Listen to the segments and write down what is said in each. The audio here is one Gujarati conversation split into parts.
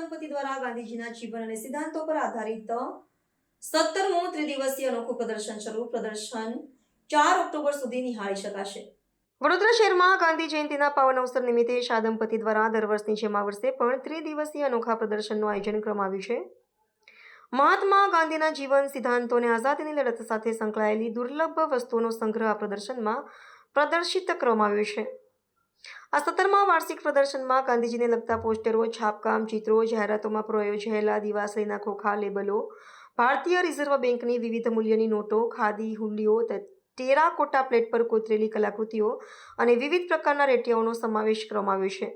દંપતી દ્વારા ગાંધીજીના જીવન અને સિદ્ધાંતો પર આધારિત સત્તરમું ત્રિદિવસીય અનોખું પ્રદર્શન શરૂ. પ્રદર્શન ચાર ઓક્ટોબર સુધી નિહાળી શકાશે. વડોદરા શહેરમાં ગાંધી જયંતિના પાવન અવસર નિમિત્તે શાહ દ્વારા દર વર્ષની જેમ આ વર્ષે પણ ત્રિદિવસીય અનોખા પ્રદર્શનનું આયોજન કરવામાં આવ્યું છે. મહાત્મા ગાંધીના જીવન સિદ્ધાંતો અને આઝાદીની લડત સાથે સંકળાયેલી દુર્લભ વસ્તુઓનો સંગ્રહ આ પ્રદર્શનમાં પ્રદર્શિત કરવામાં આવ્યો છે. આ સત્તરમાં વાર્ષિક પ્રદર્શનમાં ગાંધીજીને લગતા પોસ્ટરો, છાપકામ, ચિત્રો, જાહેરાતોમાં પ્રયોજાયેલા દિવાસળીના ખોખા, લેબલો, ભારતીય રિઝર્વ બેંકની વિવિધ મૂલ્યની નોટો, ખાદી, હુંડીઓ ટેરાકોટા પ્લેટ પર કોતરેલી કલાકૃતિઓ અને વિવિધ પ્રકારના રેટિયાઓનો સમાવેશ કરવામાં આવ્યો છે.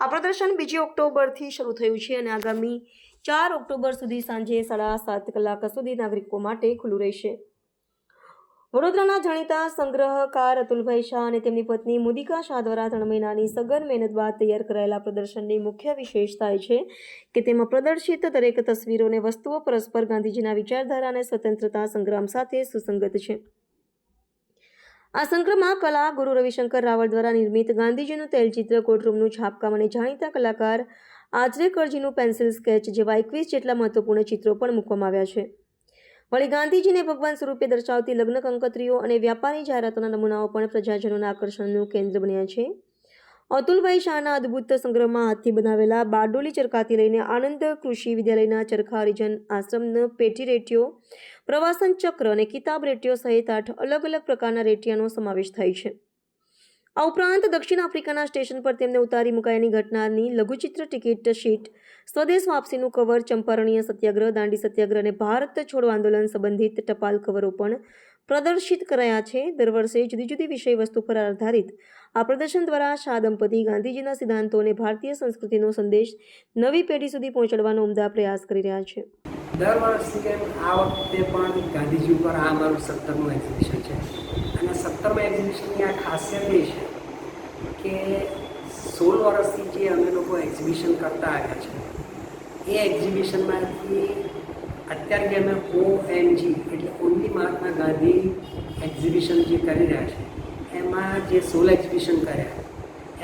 આ પ્રદર્શન બીજી ઓક્ટોબરથી શરૂ થયું છે અને આગામી ચાર ઓક્ટોબર સુધી સાંજે સાડા સાત કલાક સુધી નાગરિકો માટે ખુલ્લું રહેશે. વડોદરાના જાણીતા સંગ્રહકાર અતુલભાઈ શાહ અને તેમની પત્ની મુદિકા શાહ દ્વારા ત્રણ મહિનાની સઘન મહેનત બાદ તૈયાર કરાયેલા પ્રદર્શનની મુખ્ય વિશેષતા એ છે કે તેમાં પ્રદર્શિત દરેક તસવીરો અને વસ્તુઓ પરસ્પર ગાંધીજીના વિચારધારા અને સ્વતંત્રતા સંગ્રામ સાથે સુસંગત છે. આ સંગ્રહમાં કલા, ગુરુ રવિશંકર રાવળ દ્વારા નિર્મિત ગાંધીજીનું તૈલચિત્ર, કોર્ટરૂમનું છાપકામ અને જાણીતા કલાકાર આચરેકરજીનું પેન્સિલ સ્કેચ જેવા એકવીસ જેટલા મહત્વપૂર્ણ ચિત્રો પણ મૂકવામાં આવ્યા છે. વળી ગાંધીજીને ભગવાન સ્વરૂપે દર્શાવતી લગ્ન કંકોત્રીઓ અને વ્યાપારી જાહેરાતોના નમૂનાઓ પણ પ્રજાજનોના આકર્ષણનું કેન્દ્ર બન્યા છે. અતુલભાઈ શાહના અદ્ભુત સંગ્રહમાં હાથથી બનાવેલા બારડોલી ચરખાથી લઈને આનંદ કૃષિ વિદ્યાલયના ચરખા હરિજન આશ્રમનો પેટી રેટીઓ પ્રવાસન ચક્ર અને કિતાબ રેટીઓ સહિત આઠ અલગ અલગ પ્રકારના રેટિયાનો સમાવેશ થાય છે. આ ઉપરાંત દક્ષિણ આફ્રિકાના સ્ટેશન પર તેમને ઉતારી મુકાયાની ઘટનાની લઘુચિત્ર ટિકિટ શીટ, સ્વદેશ વાપસીનું કવર, ચંપારણીય સત્યાગ્રહ, દાંડી સત્યાગ્રહ અને ભારત છોડો આંદોલન સંબંધિત ટપાલ કવરો પણ પ્રદર્શિત કરાયા છે. દર વર્ષે જુદી જુદી વિષય વસ્તુ પર આધારિત આ પ્રદર્શન દ્વારા શાહ દંપતી ગાંધીજીના સિદ્ધાંતો અને ભારતીય સંસ્કૃતિનો સંદેશ નવી પેઢી સુધી પહોંચાડવાનો ઉમદા પ્રયાસ કરી રહ્યા છે. દર વર્ષની કેમ આ વખતે પણ ગાંધીજી ઉપર આ મારું સત્તરમું એક્ઝિબિશન છે. અને સત્તરમાં એક્ઝિબિશનની આ ખાસિયત એ છે કે સોળ વર્ષથી જે અમે લોકો એક્ઝિબિશન કરતા આવ્યા છે, એ એક્ઝિબિશનમાંથી અત્યારે જે અમે ઓ એમ જી એટલે ઓનલી મહાત્મા ગાંધી એક્ઝિબિશન જે કરી રહ્યા છે, એમાં જે સોલ એક્ઝિબિશન કર્યા,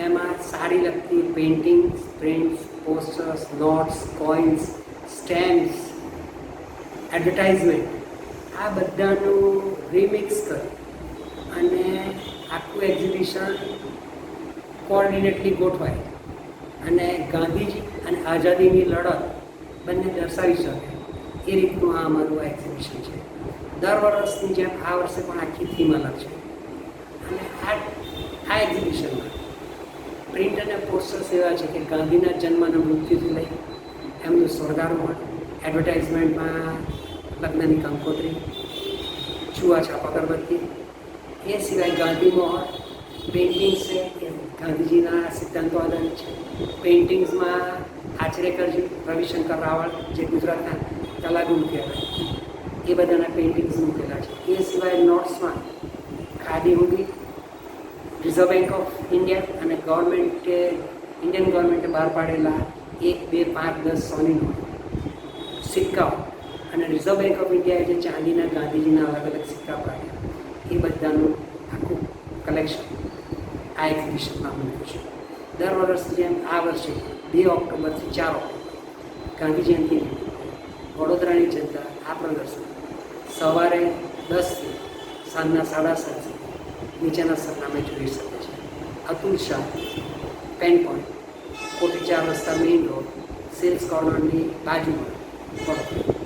એમાં સારી લગતી paintings prints posters notes coins stamps advertisement આ બધાનું રિમિક્સ કરી અને આખું એક્ઝિબિશન કોઓર્ડિનેટલી ગોઠવાય. અને ગાંધીજી અને આઝાદીની લડત બંને દર્શાવી શકે. એ રીતનું આ અમારું એક્ઝિબિશન છે. દર વર્ષની જેમ આ વર્ષે પણ આખી થીમ અલગ છે. અને આ આ એક્ઝિબિશનમાં પ્રિન્ટ અને પોસ્ટર્સ એવા છે કે ગાંધીના જન્મ અને મૃત્યુથી લઈ એમનું સ્વર્ગારોહણ એડવર્ટાઇઝમેન્ટમાં લગ્નની કંકોત્રી છૂઆછાપ અગરબત્તી, એ સિવાય ગાંધી મોહર પેઇન્ટિંગ્સ છે ગાંધીજીના સિદ્ધાંતો આધારિત છે. પેઇન્ટિંગ્સમાં આચરેકરજી રવિશંકર રાવળ, જે ગુજરાતના કલાગુરુ કહેવાય, એ બધાના પેઇન્ટિંગ્સ મૂકેલા છે. એ સિવાય નોટ્સમાં ખાદી હુંડી રિઝર્વ બેંક ઓફ ઇન્ડિયા અને ગવર્મેન્ટે, ઇન્ડિયન ગવર્મેન્ટે બહાર પાડેલા એક, બે, પાંચ, દસ સોની નોટ. સિક્કાઓ. અને રિઝર્વ બેંક ઓફ ઇન્ડિયાએ જે ચાંદીના, ગાંધીજીના અલગ અલગ સિક્કા પાડ્યા, એ બધાનું આખું કલેક્શન આ એક્ઝિબિશનમાં મૂક્યું છે દર વર્ષની જેમ આ વર્ષે બે ઓક્ટોબરથી ચાર ઓક્ટોબર ગાંધી જયંતિ વડોદરાની જનતા આ પ્રદર્શન સવારે દસથી સાંજના સાડા સાત નીચેના સરનામે જોઈ શકે છે. અતુલ શાહ પેન પોઈન્ટ કોટી ચાર રસ્તા મેઇન રોડ સેલ્સ કોર્નરની બાજુમાં વડોદરા